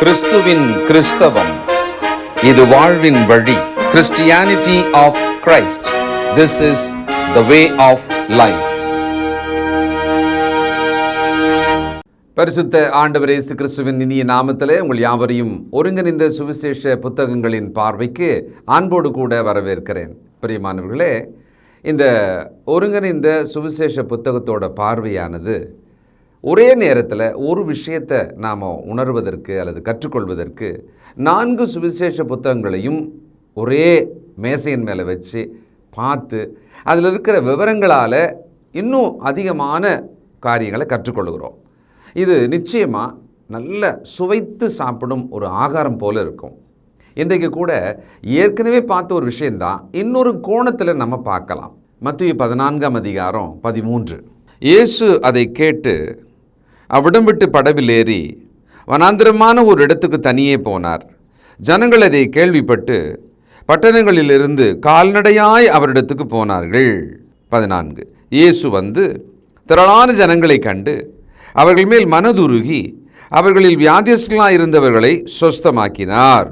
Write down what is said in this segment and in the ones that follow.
கிறிஸ்துவின் கிறிஸ்தவம். இது வாழ்வின் வழி. Christianity of Christ this is the way of life பரிசுத்த ஆண்டவர் இயேசு கிறிஸ்துவின் இனிய நாமத்திலே உங்கள் யாவரையும் ஒருங்கிணைந்த சுவிசேஷ புத்தகங்களின் பார்வைக்கு அன்போடு கூட வரவேற்கிறேன். பிரியமானவர்களே இந்த ஒருங்கிணைந்த சுவிசேஷ புத்தகத்தோட பார்வையானது ஒரே நேரத்தில் ஒரு விஷயத்தை நாம் உணர்வதற்கு அல்லது கற்றுக்கொள்வதற்கு நான்கு சுவிசேஷ புத்தகங்களையும் ஒரே மேசையின் மேலே வச்சு பார்த்து அதில் இருக்கிற விவரங்களால் இன்னும் அதிகமான காரியங்களை கற்றுக்கொள்கிறோம். இது நிச்சயமாக நல்ல சுவைத்து சாப்பிடும் ஒரு ஆகாரம் போல இருக்கும். இன்றைக்கு கூட ஏற்கனவே பார்த்த ஒரு விஷயந்தான் இன்னொரு கோணத்தில் நம்ம பார்க்கலாம். மத்திய பதினான்காம் அதிகாரம் பதிமூன்று. இயேசு அதை கேட்டு அவ்விடம் விட்டு படவில் ஏறி வனாந்திரமான ஒரு இடத்துக்கு தனியே போனார். ஜனங்கள் அதை கேள்விப்பட்டு பட்டணங்களிலிருந்து கால்நடையாய் அவரிடத்துக்கு போனார்கள். பதினான்கு. இயேசு வந்து திரளான ஜனங்களை கண்டு அவர்கள் மேல் மனதுருகி அவர்களில் வியாதியஸ்களாக இருந்தவர்களை சொஸ்தமாக்கினார்.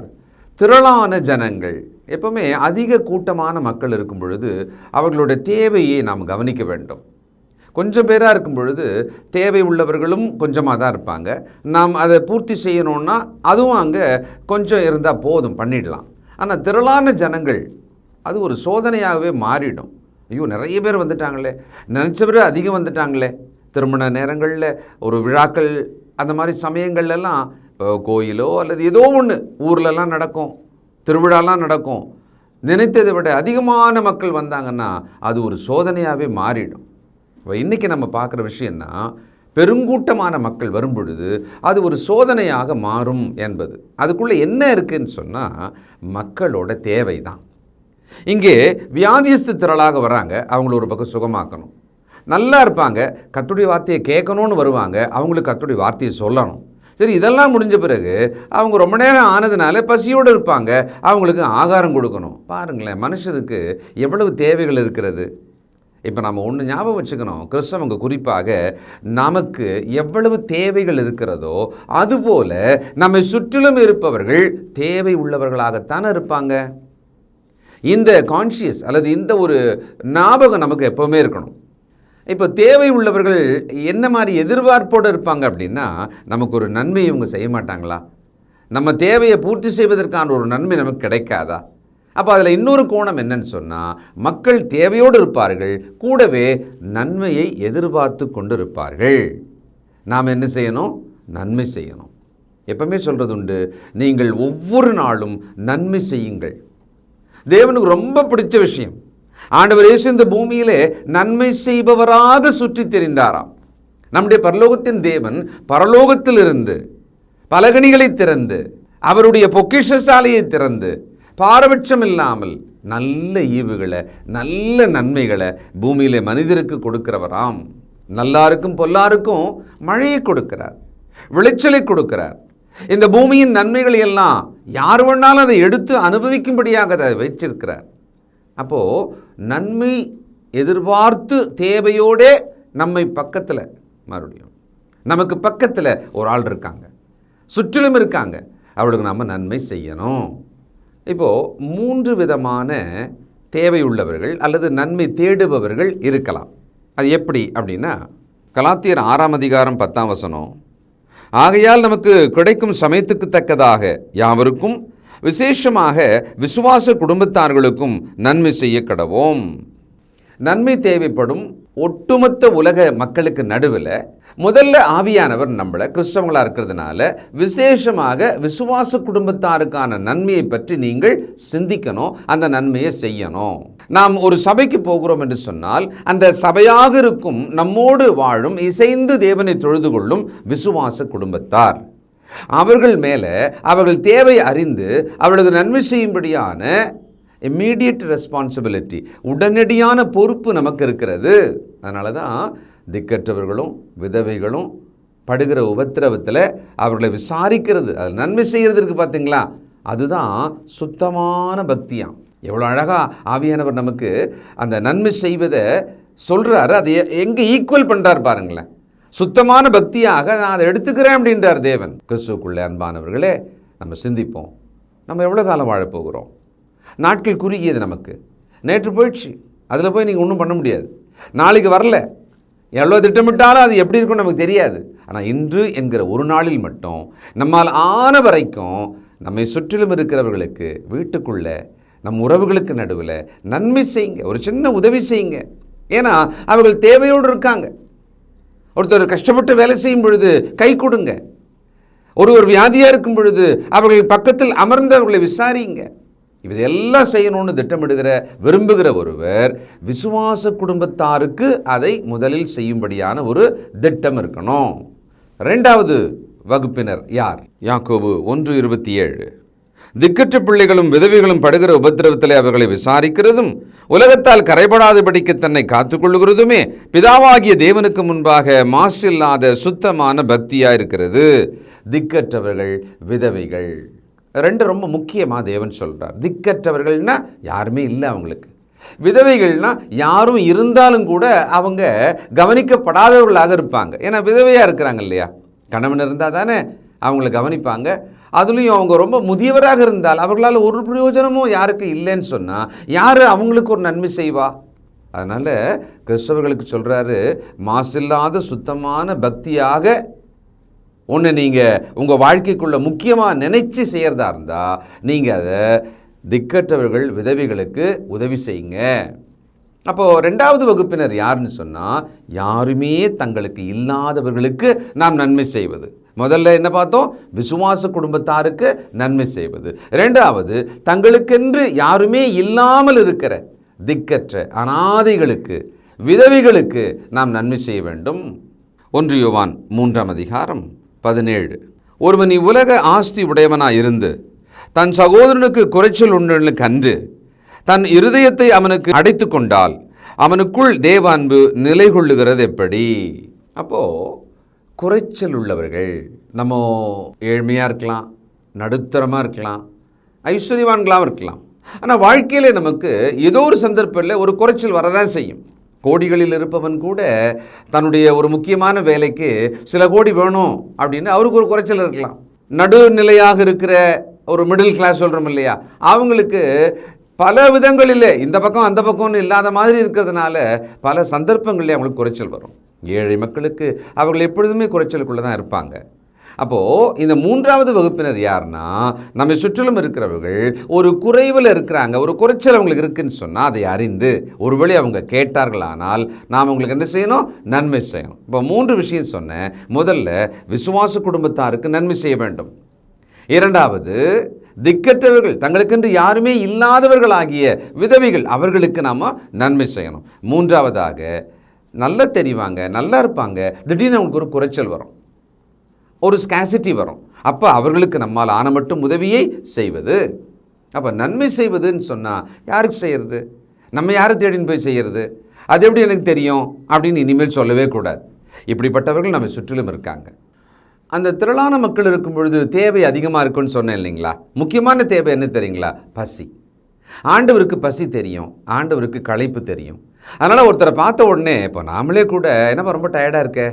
திரளான ஜனங்கள். எப்பவுமே அதிக கூட்டமான மக்கள் இருக்கும் பொழுது அவர்களுடைய தேவையை நாம் கவனிக்க வேண்டும். கொஞ்சம் பேராக இருக்கும் பொழுது தேவை உள்ளவர்களும் கொஞ்சமாக தான் இருப்பாங்க. நாம் அதை பூர்த்தி செய்யணுன்னா அதுவும் அங்கே கொஞ்சம் இருந்தால் போதும் பண்ணிடலாம். ஆனால் திரளான ஜனங்கள் அது ஒரு சோதனையாகவே மாறிடும். ஐயோ நிறைய பேர் வந்துட்டாங்களே. நினச்சவரை அதிகம் வந்துட்டாங்களே. திருமண நேரங்களில் ஒரு விழாக்கள் அந்த மாதிரி சமயங்கள்லாம் கோயிலோ அல்லது ஏதோ ஒன்று ஊர்லலாம் நடக்கும் திருவிழாலாம் நடக்கும். நினைத்ததை விட அதிகமான மக்கள் வந்தாங்கன்னா அது ஒரு சோதனையாகவே மாறிடும். இப்போ இன்றைக்கி நம்ம பார்க்குற விஷயம்னா பெருங்கூட்டமான மக்கள் வரும்பொழுது அது ஒரு சோதனையாக மாறும் என்பது. அதுக்குள்ளே என்ன இருக்குன்னு சொன்னால் மக்களோட தேவை தான் இங்கே வியாதியஸ்து திரளாக வராங்க அவங்கள ஒரு பக்கம் சுகமாக்கணும். நல்லா இருப்பாங்க கத்துடைய வார்த்தையை கேட்கணும்னு வருவாங்க அவங்களுக்கு கத்துடைய வார்த்தையை சொல்லணும். சரி இதெல்லாம் முடிஞ்ச பிறகு அவங்க ரொம்ப நேரம் ஆனதுனால பசியோடு இருப்பாங்க அவங்களுக்கு ஆகாரம் கொடுக்கணும். பாருங்களேன் மனுஷனுக்கு எவ்வளவு தேவைகள் இருக்கிறது? இப்போ நம்ம ஒன்று ஞாபகம் வச்சுக்கணும். கிறிஸ்தவங்க குறிப்பாக நமக்கு எவ்வளவு தேவைகள் இருக்கிறதோ அதுபோல் நம்மை சுற்றிலும் இருப்பவர்கள் தேவை உள்ளவர்களாகத்தானே இருப்பாங்க. இந்த கான்ஷியஸ் அல்லது இந்த ஒரு ஞாபகம் நமக்கு எப்போவுமே இருக்கணும். இப்போ தேவை உள்ளவர்கள் என்ன மாதிரி எதிர்பார்ப்போடு இருப்பாங்க அப்படின்னா நமக்கு ஒரு நன்மை இவங்க செய்ய மாட்டாங்களா? நம்ம தேவையை பூர்த்தி செய்வதற்கான ஒரு நன்மை நமக்கு கிடைக்காதா? அப்போ அதில் இன்னொரு கோணம் என்னன்னு சொன்னால் மக்கள் தேவையோடு இருப்பார்கள் கூடவே நன்மையை எதிர்பார்த்து கொண்டு இருப்பார்கள். நாம் என்ன செய்யணும்? நன்மை செய்யணும். எப்பவுமே சொல்கிறது உண்டு நீங்கள் ஒவ்வொரு நாளும் நன்மை செய்யுங்கள். தேவனுக்கு ரொம்ப பிடிச்ச விஷயம். ஆண்டவர் இயேசு இந்த பூமியிலே நன்மை செய்பவராக சுற்றி தெரிந்தாராம். நம்முடைய பரலோகத்தின் தேவன் பரலோகத்திலிருந்து பலகணிகளை திறந்து அவருடைய பொக்கிஷசாலையை திறந்து பாரபட்சம் இல்லாமல் நல்ல ஈவுகளை நல்ல நன்மைகளை பூமியிலே மனிதருக்கு கொடுக்கிறவராம். நல்லாருக்கும் பொல்லாருக்கும் மழையை கொடுக்கிறார் விளைச்சலை கொடுக்கிறார். இந்த பூமியின் நன்மைகளை எல்லாம் யார் வேணாலும் அதை எடுத்து அனுபவிக்கும்படியாக அதை வச்சிருக்கிறார் அப்போது நன்மை எதிர்பார்த்து தேவையோடே நம்மை பக்கத்தில் மறுபடியும் நமக்கு பக்கத்தில் ஒரு ஆள் இருக்காங்க சுற்றிலும் இருக்காங்க. அவளுக்கு நம்ம நன்மை செய்யணும். இப்போது மூன்று விதமான தேவை உள்ளவர்கள் அல்லது நன்மை தேடுபவர்கள் இருக்கலாம். அது எப்படி அப்படின்னா கலாத்தியர் ஆறாம் அதிகாரம் பத்தாம் வசனம் ஆகையால் நமக்கு கிடைக்கும் சமயத்துக்கு தக்கதாக யாவருக்கும் விசேஷமாக விசுவாச குடும்பத்தார்களுக்கும் நன்மை செய்ய கடவோம். நன்மை தேவைப்படும் ஒட்டுமொத்த உலக மக்களுக்கு நடுவில் முதல்ல ஆவியானவர் நம்மளை கிறிஸ்தவங்களாக இருக்கிறதுனால விசேஷமாக விசுவாச குடும்பத்தாருக்கான நன்மையை பற்றி நீங்கள் சிந்திக்கணும் அந்த நன்மையை செய்யணும். நாம் ஒரு சபைக்கு போகிறோம் என்று சொன்னால் அந்த சபையாக இருக்கும் நம்மோடு வாழும் இசைந்து தேவனை தொழுது கொள்ளும் விசுவாச குடும்பத்தார். அவர்கள் மேலே அவர்கள் தேவை அறிந்து அவர்களுக்கு நன்மை செய்யும்படியான இம்மீடியட் ரெஸ்பான்சிபிலிட்டி உடனடியான பொறுப்பு நமக்கு இருக்கிறது அதனால தான் திக்கற்றவர்களும் விதவைகளும் படுகிற உபத்திரவத்தில் அவர்களை விசாரிக்கிறது. அது நன்மை செய்கிறதுக்கு பார்த்தீங்களா அதுதான் சுத்தமான பக்தியாம். எவ்வளோ அழகாக ஆவியானவர் நமக்கு அந்த நன்மை செய்வதை சொல்கிறாரு அதை எங்கே ஈக்குவல் பண்ணுறார் பாருங்களேன். சுத்தமான பக்தியாக நான் அதை எடுத்துக்கிறேன் அப்படின்றார் தேவன். கிறிஸ்துக்குள்ளே அன்பானவர்களே நம்ம சிந்திப்போம். நம்ம எவ்வளோ காலம் வாழப்போகிறோம்? நாட்கள் குறுகியது நமக்கு. நேற்று போயிடுச்சு. அதில் போய் நீங்கள் ஒன்றும் பண்ண முடியாது. நாளைக்கு வரல. எவ்வளோ திட்டமிட்டாலும் அது எப்படி இருக்கும்னு நமக்கு தெரியாது. ஆனால் இன்று என்கிற ஒரு நாளில் மட்டும் நம்மால் ஆன வரைக்கும் நம்மை சுற்றிலும் இருக்கிறவர்களுக்கு வீட்டுக்குள்ளே நம் உறவுகளுக்கு நடுவில் நன்மை செய்யுங்க. ஒரு சின்ன உதவி செய்யுங்க. ஏன்னா அவர்கள் தேவையோடு இருக்காங்க. ஒருத்தர் கஷ்டப்பட்டு வேலை செய்யும் பொழுது கை கொடுங்க. ஒருவர் வியாதியாக இருக்கும் பொழுது அவர்கள் பக்கத்தில் அமர்ந்து அவர்களை விசாரிங்க. இதெல்லாம் செய்யணும்னு திட்டமிடுகிற விரும்புகிற ஒருவர் விசுவாச குடும்பத்தாருக்கு அதை முதலில் செய்யும்படியான ஒரு திட்டம் இருக்கணும். ரெண்டாவது வகுப்பினர் யார்? யாக்கோபு ஒன்று இருபத்தி ஏழு. திக்கற்ற பிள்ளைகளும் விதவைகளும் படுகிற உபத்திரவத்தில் அவர்களை விசாரிக்கிறதும் உலகத்தால் கரைபடாதபடிக்கு தன்னை காத்துக்கொள்ளுகிறதுமே பிதாவாகிய தேவனுக்கு முன்பாக மாசில்லாத சுத்தமான பக்தியாக இருக்கிறது திக்கற்றவர்கள் விதவைகள். ரெண்டு ரொம்ப முக்கியமாக தேவன் சொல்கிறார் திக்கற்றவர்கள்னா யாருமே இல்லை அவங்களுக்கு. விதவைகள்னா யாரும் இருந்தாலும் கூட அவங்க கவனிக்கப்படாதவர்களாக இருப்பாங்க. ஏன்னா விதவையாக இருக்கிறாங்க இல்லையா? கணவன் இருந்தால் தானே அவங்கள கவனிப்பாங்க. அதுலேயும் அவங்க ரொம்ப முதியவராக இருந்தால் அவர்களால் ஒரு பிரயோஜனமும் யாருக்கு இல்லைன்னு சொன்னால் யார் அவங்களுக்கு ஒரு நன்மை செய்வா? அதனால் கிறிஸ்தவர்களுக்கு சொல்கிறாரு மாசில்லாத சுத்தமான பக்தியாக ஒன்று நீங்கள் உங்கள் வாழ்க்கைக்குள்ளே முக்கியமாக நினைச்சு செய்கிறதா இருந்தால் நீங்கள் அதை திக்கற்றவர்கள் விதவிகளுக்கு உதவி செய்யுங்க. அப்போது ரெண்டாவது வகுப்பினர் யாருன்னு சொன்னால் யாருமே தங்களுக்கு இல்லாதவர்களுக்கு நாம் நன்மை செய்வது. முதல்ல என்ன பார்த்தோம்? விசுவாச குடும்பத்தாருக்கு நன்மை செய்வது. ரெண்டாவது தங்களுக்கென்று யாருமே இல்லாமல் இருக்கிற திக்கற்ற அனாதைகளுக்கு விதவிகளுக்கு நாம் நன்மை செய்ய வேண்டும். ஒன்று யோவான் மூன்றாம் அதிகாரம். பதினேழு. ஒருவன் இவ்வுலக ஆஸ்தி உடையவனாக இருந்து தன் சகோதரனுக்கு குறைச்சல் உண்டு கண்டு தன் இருதயத்தை அவனுக்கு அடைத்து கொண்டால் அவனுக்குள் தேவ அன்பு நிலை கொள்ளுகிறது எப்படி? அப்போது குறைச்சல் உள்ளவர்கள் நம்ம ஏழ்மையாக இருக்கலாம் நடுத்தரமாக இருக்கலாம் ஐஸ்வர்யவான்களாகவும் இருக்கலாம். ஆனால் வாழ்க்கையில் நமக்கு ஏதோ ஒரு சந்தர்ப்பத்தில் ஒரு குறைச்சல் வரதான் செய்யும். கோடிகளில் இருப்பவன் கூட தன்னுடைய ஒரு முக்கியமான வேலைக்கு சில கோடி வேணும் அப்படின்னு அவருக்கு ஒரு குறைச்சல் இருக்கலாம். நடுநிலையாக இருக்கிற ஒரு மிடில் கிளாஸ் சொல்கிறோம் இல்லையா? அவங்களுக்கு பல விதங்களில் இந்த பக்கம் அந்த பக்கம்னு இல்லாத மாதிரி இருக்கிறதுனால பல சந்தர்ப்பங்களில் அவங்களுக்கு குறைச்சல் வரும். ஏழை மக்களுக்கு அவர்கள் எப்பொழுதுமே குறைச்சலுக்குள்ளே தான் இருப்பாங்க. அப்போது இந்த மூன்றாவது வகுப்பினர் யாருன்னா நம்மை சுற்றிலும் இருக்கிறவர்கள் ஒரு குறைவில் இருக்கிறாங்க ஒரு குறைச்சல் அவங்களுக்கு இருக்குன்னு சொன்னால் அதை அறிந்து ஒருவேளை அவங்க கேட்டார்களானால் நாம் அவங்களுக்கு என்ன செய்யணும்? நன்மை செய்யணும். இப்போ மூன்று விஷயம் சொன்னேன். முதல்ல விசுவாச குடும்பத்தாருக்கு நன்மை செய்ய வேண்டும். இரண்டாவது திக்கற்றவர்கள் தங்களுக்கென்று யாருமே இல்லாதவர்களாகிய விதவைகள் அவர்களுக்கு நாம் நன்மை செய்யணும். மூன்றாவதாக நல்லா தெரிவாங்க நல்லா இருப்பாங்க. திடீர்னு அவங்களுக்கு ஒரு குறைச்சல் வரும். ஒரு ஸ்கேசிட்டி வரும். அப்போ அவர்களுக்கு நம்மால் ஆன மட்டும் உதவியை செய்வது. அப்போ நன்மை செய்வதுன்னு சொன்னால் யாருக்கு செய்கிறது நம்ம யாரை தேடின்னு போய் செய்கிறது அது எப்படி எனக்கு தெரியும்? அப்படின்னு இனிமேல் சொல்லவே கூடாது. இப்படிப்பட்டவர்கள் நம்ம சுற்றிலும் இருக்காங்க. அந்த திரளான மக்கள் இருக்கும் பொழுது தேவை அதிகமாக இருக்குன்னு சொன்னேன் இல்லைங்களா? முக்கியமான தேவை என்ன தெரியுங்களா? பசி. ஆண்டவருக்கு பசி தெரியும். ஆண்டவருக்கு களைப்பு தெரியும். அதனால் ஒருத்தரை பார்த்த உடனே இப்போ நாமளே கூட என்னப்பா ரொம்ப டயர்டாக இருக்க?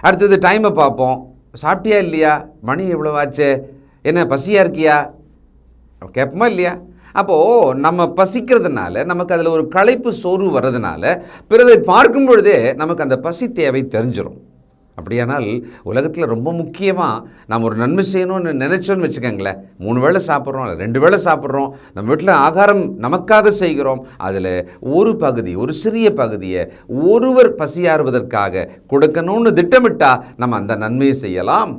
அடுத்தது டைமை பார்ப்போம். சாப்பிட்டியா இல்லையா? மணி எவ்வளோ ஆச்சு என்ன பசியாக இருக்கியா? கேட்போமா இல்லையா? அப்போது நம்ம பசிக்கிறதுனால நமக்கு அதில் ஒரு களைப்பு சோர்வு வர்றதுனால பிறரை பார்க்கும் பொழுதே நமக்கு அந்த பசி தேவை தெரிஞ்சிடும் அப்படியானால் உலகத்தில் ரொம்ப முக்கியமாக நாம் ஒரு நன்மை செய்யணும்னு நினைச்சோன்னு வச்சுக்கோங்களேன். மூணு வேளை சாப்பிட்றோம் இல்லை ரெண்டு வேளை சாப்பிட்றோம் நம்ம வீட்டில் ஆகாரம் நமக்காக செய்கிறோம் அதில் ஒரு பகுதி ஒரு சிறிய பகுதியை ஒருவர் பசியாறுவதற்காக கொடுக்கணும்னு திட்டமிட்டால் நம்ம அந்த நன்மையை செய்யலாம்.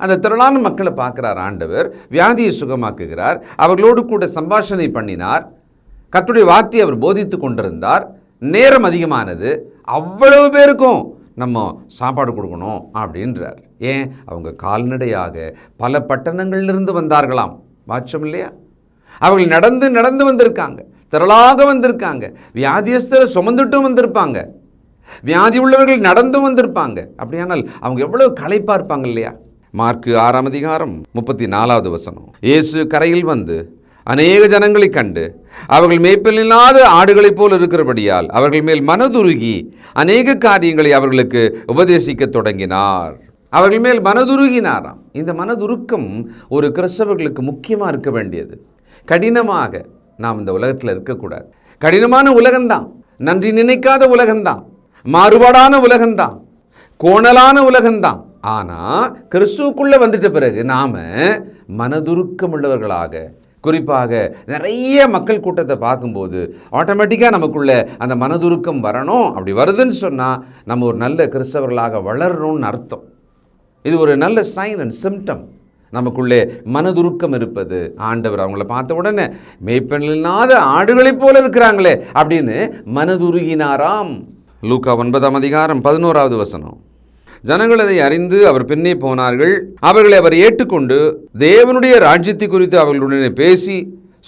அந்த திரளான மக்களை பார்க்குறார் ஆண்டவர் வியாதியை சுகமாக்குகிறார் அவர்களோடு கூட சம்பாஷணை பண்ணினார் கத்துடைய வார்த்தையை அவர் போதித்து கொண்டிருந்தார் நேரம் அதிகமானது அவ்வளவு பேருக்கும் நம்ம சாப்பாடு கொடுக்கணும் அப்படின்றார். ஏன்? அவங்க கால்நடையாக பல பட்டணங்களிலிருந்து வந்தார்களாம். வாட்சம் இல்லையா? அவர்கள் நடந்து நடந்து வந்திருக்காங்க. திரளாக வந்திருக்காங்க. வியாதியஸ்தரை சுமந்துட்டும் வந்திருப்பாங்க. வியாதி உள்ளவர்கள் நடந்தும் வந்திருப்பாங்க. அப்படியானால் அவங்க எவ்வளவு களைப்பா இருப்பாங்க இல்லையா? மார்க்கு ஆறாம் அதிகாரம் முப்பத்தி நாலாவது வசனம். இயேசு கரையில் வந்து அநேக ஜனங்களை கண்டு அவர்கள் மேய்ப்பில்லாத ஆடுகளைப் போல் இருக்கிறபடியால் அவர்கள் மேல் மனதுருகி அநேக காரியங்களை அவர்களுக்கு உபதேசிக்கத் தொடங்கினார். அவர்கள் மேல் மனதுருகினாராம். இந்த மனதுருக்கம் ஒரு கிறிஸ்தவர்களுக்கு முக்கியமாக இருக்க வேண்டியது. கடினமாக நாம் இந்த உலகத்தில் இருக்கக்கூடாது. கடினமான உலகம்தான். நன்றி நினைக்காத உலகம்தான். மாறுபாடான உலகம்தான். கோணலான உலகம்தான். ஆனால் கிறிஸ்துவுக்குள்ளே வந்துட்ட பிறகு நாம் மனதுருக்கம் உள்ளவர்களாக குறிப்பாக நிறைய மக்கள் கூட்டத்தை பார்க்கும்போது ஆட்டோமேட்டிக்காக நமக்குள்ள அந்த மனதுருக்கம் வரணும். அப்படி வருதுன்னு சொன்னால் நம்ம ஒரு நல்ல கிறிஸ்தவர்களாக வளரணும்னு அர்த்தம். இது ஒரு நல்ல சைன் அண்ட் சிம்டம் நமக்குள்ளே மனதுருக்கம் இருப்பது. ஆண்டவர் அவங்கள பார்த்த உடனே மெய்ப்பெண்ணில்லாத ஆடுகளைப் போல இருக்கிறாங்களே அப்படின்னு மனதுருகினாராம். லூக்கா ஒன்பதாம் அதிகாரம் பதினோராவது வசனம். ஜனங்கள் அதை அறிந்து அவர் பின்னே போனார்கள். அவர்களை அவர் ஏற்றுக்கொண்டு தேவனுடைய ராஜ்யத்தை குறித்து அவர்களுடனே பேசி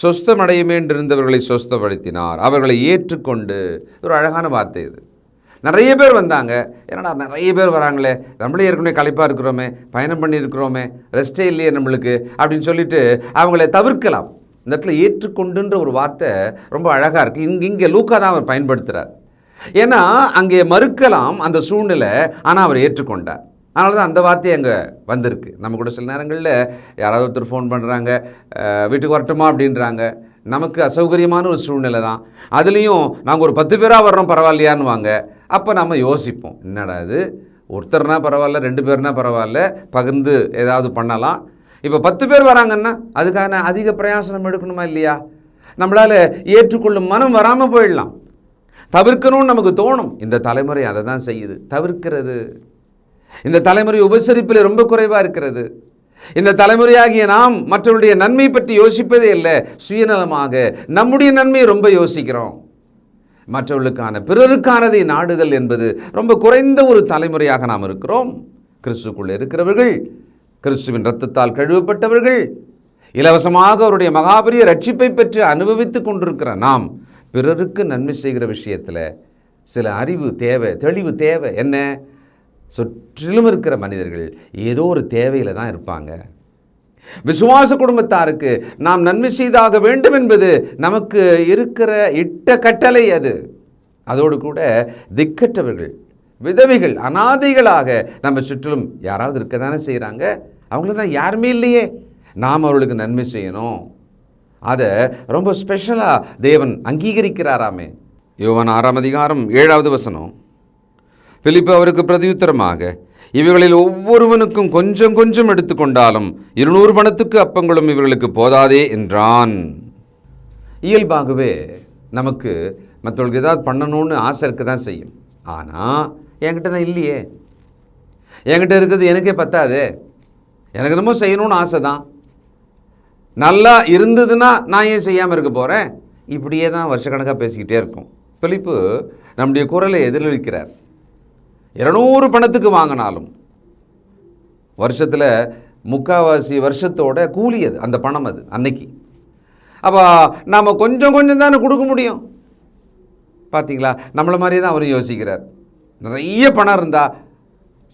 சொஸ்தமடையுமே என்றிருந்தவர்களை சொஸ்தப்படுத்தினார். அவர்களை ஏற்றுக்கொண்டு ஒரு அழகான வார்த்தை இது. நிறைய பேர் வந்தாங்க. ஏன்னா நிறைய பேர் வராங்களே. நம்மளே ஏற்கனவே களைப்பாக இருக்கிறோமே பயணம் பண்ணியிருக்கிறோமே ரெஸ்டே இல்லையே நம்மளுக்கு அப்படின்னு சொல்லிட்டு அவங்கள தவிர்க்கலாம். இந்த இடத்துல ஏற்றுக்கொண்டுன்ற ஒரு வார்த்தை ரொம்ப அழகாக இருக்குது இங்கே இங்கே லூக்கா தான் அவர் பயன்படுத்துகிறார் ஏன்னா அங்கே மறுக்கலாம் அந்த சூழ்நிலை ஆனால் அவர் ஏற்றுக்கொண்டார். அதனால தான் அந்த வார்த்தை அங்கே வந்திருக்கு. நம்ம கூட சில நேரங்களில் யாராவது ஒருத்தர் ஃபோன் பண்ணுறாங்க வீட்டுக்கு வரட்டுமா அப்படின்றாங்க. நமக்கு அசௌகரியமான ஒரு சூழ்நிலை தான். அதுலேயும் நாங்கள் ஒரு பத்து பேராக வர்றோம் பரவாயில்லையான்னு வாங்க அப்போ நம்ம யோசிப்போம் என்னடா இது? ஒருத்தர்னா பரவாயில்ல ரெண்டு பேர்னா பரவாயில்ல பகிர்ந்து ஏதாவது பண்ணலாம். இப்போ பத்து பேர் வராங்கன்னா அதுக்கான அதிக பிரயாசனம் எடுக்கணுமா இல்லையா? நம்மளால் ஏற்றுக்கொள்ளும் மனம் வராமல் போயிடலாம். தவிர்க்கணும்னு நமக்கு தோணும். இந்த தலைமுறை அதை தான் செய்யுது. தவிர்க்கிறது. இந்த தலைமுறை உபசரிப்பில் ரொம்ப குறைவாக இருக்கிறது. இந்த தலைமுறையாகிய நாம் மற்றவருடைய நன்மை பற்றி யோசிப்பதே இல்லை. சுயநலமாக நம்முடைய நன்மையை ரொம்ப யோசிக்கிறோம். மற்றவர்களுக்கான பிறருக்கானதை நாடுதல் என்பது ரொம்ப குறைந்த ஒரு தலைமுறையாக நாம் இருக்கிறோம். கிறிஸ்துக்குள்ளே இருக்கிறவர்கள் கிறிஸ்துவின் ரத்தத்தால் கழுவப்பட்டவர்கள் இலவசமாக அவருடைய மகாபரிய ரட்சிப்பை பெற்று அனுபவித்து கொண்டிருக்கிற நாம் பிறருக்கு நன்மை செய்கிற விஷயத்தில் சில அறிவு தேவை தெளிவு தேவை. என்ன? சுற்றிலும் இருக்கிற மனிதர்கள் ஏதோ ஒரு தேவையில் தான் இருப்பாங்க. விசுவாச குடும்பத்தாருக்கு நாம் நன்மை செய்தாக வேண்டும் என்பது நமக்கு இருக்கிற இட்ட கட்டளை அது. அதோடு கூட திக்கற்றவர்கள் விதவைகள் அனாதைகளாக நம்ம சுற்றிலும் யாராவது இருக்க தானே செய்கிறாங்க அவங்கள தான் யாருமே இல்லையே. நாம் அவர்களுக்கு நன்மை செய்யணும். அதை ரொம்ப ஸ்பெஷலாக தேவன் அங்கீகரிக்கிறாராமே. யோவான் ஆறாம் அதிகாரம் ஏழாவது வசனம். பிலிப்பு அவருக்கு பிரதியுத்தரமாக இவைகளில் ஒவ்வொருவனுக்கும் கொஞ்சம் கொஞ்சம் எடுத்துக்கொண்டாலும் இருநூறு பணத்துக்கு அப்பங்களும் இவர்களுக்கு போதாதே என்றான். இயல்பாகவே நமக்கு மற்றவர்களுக்கு ஏதாவது பண்ணணும்னு ஆசை இருக்க தான் செய்யும். ஆனால் என்கிட்ட தான் இல்லையே. என்கிட்ட இருக்கிறது எனக்கே பத்தாதே. எனக்கு என்னமோ செய்யணும்னு ஆசை தான் நல்லா இருந்ததுன்னா நான் ஏன் செய்யாமல் இருக்க போகிறேன் இப்படியே தான் வருஷக்கணக்காக பேசிக்கிட்டே இருக்கும் பிலிப்பு நம்முடைய குரலை எதிரொலிக்கிறார். இரநூறு பணத்துக்கு வாங்கினாலும் வருஷத்தில் முக்காவாசி வருஷத்தோட கூலி அது அந்த பணம் அது அன்னைக்கு. அப்போ நாம் கொஞ்சம் கொஞ்சம் தானே கொடுக்க முடியும். பார்த்தீங்களா நம்மளை மாதிரியே தான் அவர் யோசிக்கிறார். நிறைய பணம் இருந்தால்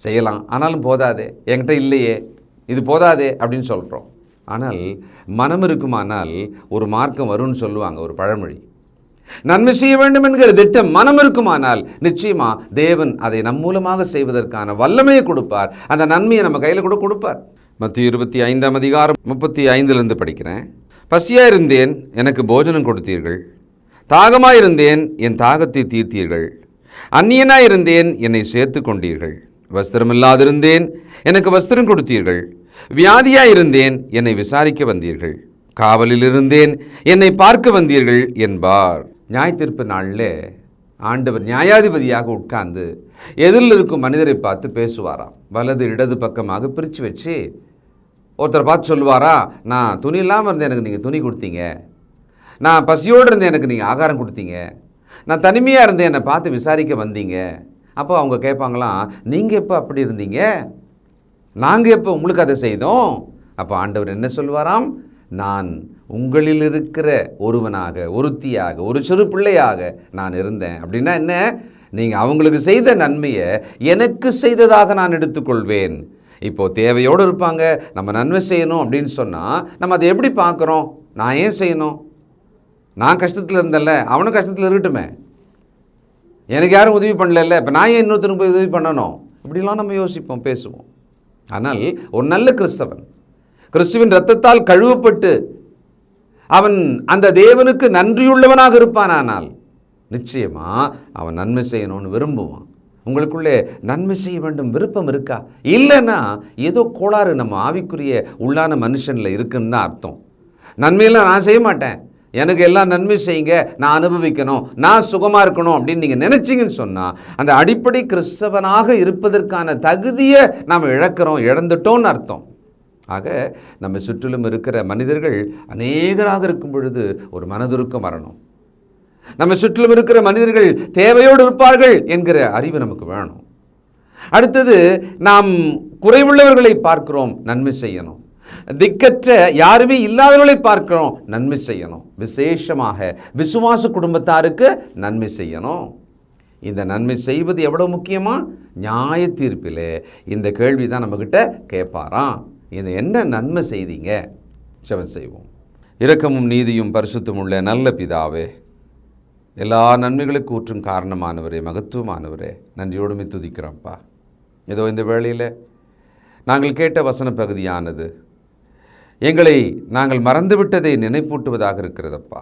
செய்யலாம். ஆனாலும் போதாதே. என்கிட்ட இல்லையே. இது போதாதே அப்படின்னு சொல்கிறோம் ஆனால் மனம் இருக்குமானால் ஒரு மார்க்கம் வரும்னு சொல்லுவாங்க ஒரு பழமொழி. நன்மை செய்ய வேண்டும் என்கிற திட்டம் மனம் இருக்குமானால் நிச்சயமா தேவன் அதை நம் மூலமாக செய்வதற்கான வல்லமையை கொடுப்பார். அந்த நன்மையை நம்ம கையில் கூட கொடுப்பார். மத்திய இருபத்தி ஐந்தாம் அதிகாரம் முப்பத்தி ஐந்துலேருந்து படிக்கிறேன். பசியாக இருந்தேன் எனக்கு போஜனம் கொடுத்தீர்கள். தாகமாக இருந்தேன் என் தாகத்தை தீர்த்தீர்கள். அந்நியனாக இருந்தேன் என்னை சேர்த்து கொண்டீர்கள் வஸ்திரமில்லாதிருந்தேன் எனக்கு வஸ்திரம் கொடுத்தீர்கள். வியாதியாக இருந்தேன் என்னை விசாரிக்க வந்தீர்கள். காவலில் இருந்தேன் என்னை பார்க்க வந்தீர்கள் என்பார். நியாய நாளில் ஆண்டவர் நியாயாதிபதியாக உட்கார்ந்து எதிரில் இருக்கும் மனிதரை பார்த்து பேசுவாராம். வலது இடது பக்கமாக பிரித்து வச்சு ஒருத்தர் பார்த்து சொல்லுவாரா? நான் துணி இல்லாமல் இருந்தேன் எனக்கு நீங்கள் துணி கொடுத்தீங்க. நான் பசியோடு இருந்தேன் எனக்கு நீங்கள் ஆகாரம் கொடுத்தீங்க. நான் தனிமையாக இருந்தேன் என்னை பார்த்து விசாரிக்க வந்தீங்க. அப்போ அவங்க கேட்பாங்களாம் நீங்கள் எப்போ அப்படி இருந்தீங்க? நாங்கள் எப்போ உங்களுக்கு அதை செய்தோம்? அப்போ ஆண்டவர் என்ன சொல்வாராம் நான் உங்களில் இருக்கிற ஒருவனாக ஒருத்தியாக ஒரு சிறு பிள்ளையாக நான் இருந்தேன். அப்படின்னா என்ன? நீங்கள் அவங்களுக்கு செய்த நன்மையை எனக்கு செய்ததாக நான் எடுத்துக்கொள்வேன். இப்போது தேவையோடு இருப்பாங்க. நம்ம நன்மை செய்யணும் அப்படின்னு சொன்னால் நம்ம அதை எப்படி பார்க்குறோம்? நான் ஏன் செய்யணும்? நான் கஷ்டத்தில் இருந்தேன்ல அவனும் கஷ்டத்தில் இருக்கட்டுமே. எனக்கு யாரும் உதவி பண்ணல இப்போ நான் ஏன் இன்னொருத்தனுக்கு போய் உதவி பண்ணணும்? இப்படிலாம் நம்ம யோசிப்போம் பேசுவோம். ஆனால் ஒரு நல்ல கிறிஸ்தவன் கிறிஸ்துவின் இரத்தத்தால் கழுவப்பட்டு அவன் அந்த தேவனுக்கு நன்றியுள்ளவனாக இருப்பானானால் நிச்சயமா அவன் நன்மை செய்யணும்னு விரும்புவான். உங்களுக்குள்ளே நன்மை செய்ய வேண்டும் விருப்பம் இருக்கா? இல்லைன்னா ஏதோ கோளாறு நம்ம ஆவிக்குரிய உள்ளான மனுஷனில் இருக்குன்னு தான் அர்த்தம். நன்மையெல்லாம் நான் செய்ய மாட்டேன். எனக்கு எல்லாம் நன்மை செய்யுங்க நான் அனுபவிக்கணும் நான் சுகமாக இருக்கணும் அப்படின்னு நீங்கள் நினச்சிங்கன்னு சொன்னால் அந்த அடிப்படை கிறிஸ்தவனாக இருப்பதற்கான தகுதியை நாம் இழக்கிறோம் இழந்துட்டோம்னு அர்த்தம். ஆக நம்ம சுற்றிலும் இருக்கிற மனிதர்கள் அநேகராக இருக்கும் பொழுது ஒரு மனதுருக்கம் வரணும். நம்ம சுற்றிலும் இருக்கிற மனிதர்கள் தேவையோடு இருப்பார்கள் என்கிற அறிவு நமக்கு வேணும். அடுத்தது நாம் குறைவுள்ளவர்களை பார்க்கிறோம் நன்மை செய்யணும். திக்கற்ற யாருமே இல்லாதவர்களை பார்க்கணும். நன்மை செய்யணும். விசேஷமாக விசுவாச குடும்பத்தாருக்கு நன்மை செய்யணும். இந்த நன்மை செய்வது எவ்வளோ முக்கியமா? நியாய தீர்ப்பிலே. இந்த கேள்வி தான் நம்மக்கிட்ட கேட்பாராம். இந்த என்ன நன்மை செய்தீங்க? செவன் செய்வோம். இரக்கமும் நீதியும் பரிசுத்தும் உள்ள நல்ல பிதாவே எல்லா நன்மைகளுக்கு ஊற்றும் காரணமானவரே மகத்துவமானவரே நன்றியோடுமே துதிக்கிறோம்ப்பா ஏதோ இந்த வேளையில் நாங்கள் கேட்ட வசன பகுதியானது எங்களை நாங்கள் மறந்துவிட்டதை நினைப்பூட்டுவதாக இருக்கிறதப்பா.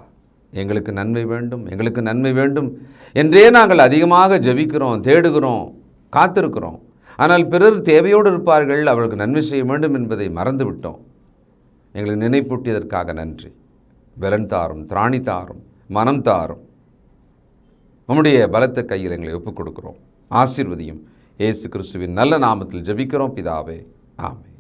எங்களுக்கு நன்மை வேண்டும் எங்களுக்கு நன்மை வேண்டும். என்றே நாங்கள் அதிகமாக ஜெபிக்கிறோம் தேடுகிறோம் காத்திருக்கிறோம். ஆனால் பிறர் தேவையோடு இருப்பார்கள் அவர்களுக்கு நன்மை செய்ய வேண்டும் என்பதை மறந்துவிட்டோம். எங்களுக்கு நினைப்பூட்டியதற்காக நன்றி. பலன் தாரும் திராணி தாரும் மனம் தாரும். உம்முடைய பலத்த கையில் எங்களை ஒப்புக் கொடுக்கிறோம் ஆசீர்வதியும். ஏசு கிறிஸ்துவின் நல்ல நாமத்தில் ஜெபிக்கிறோம் பிதாவே. ஆமே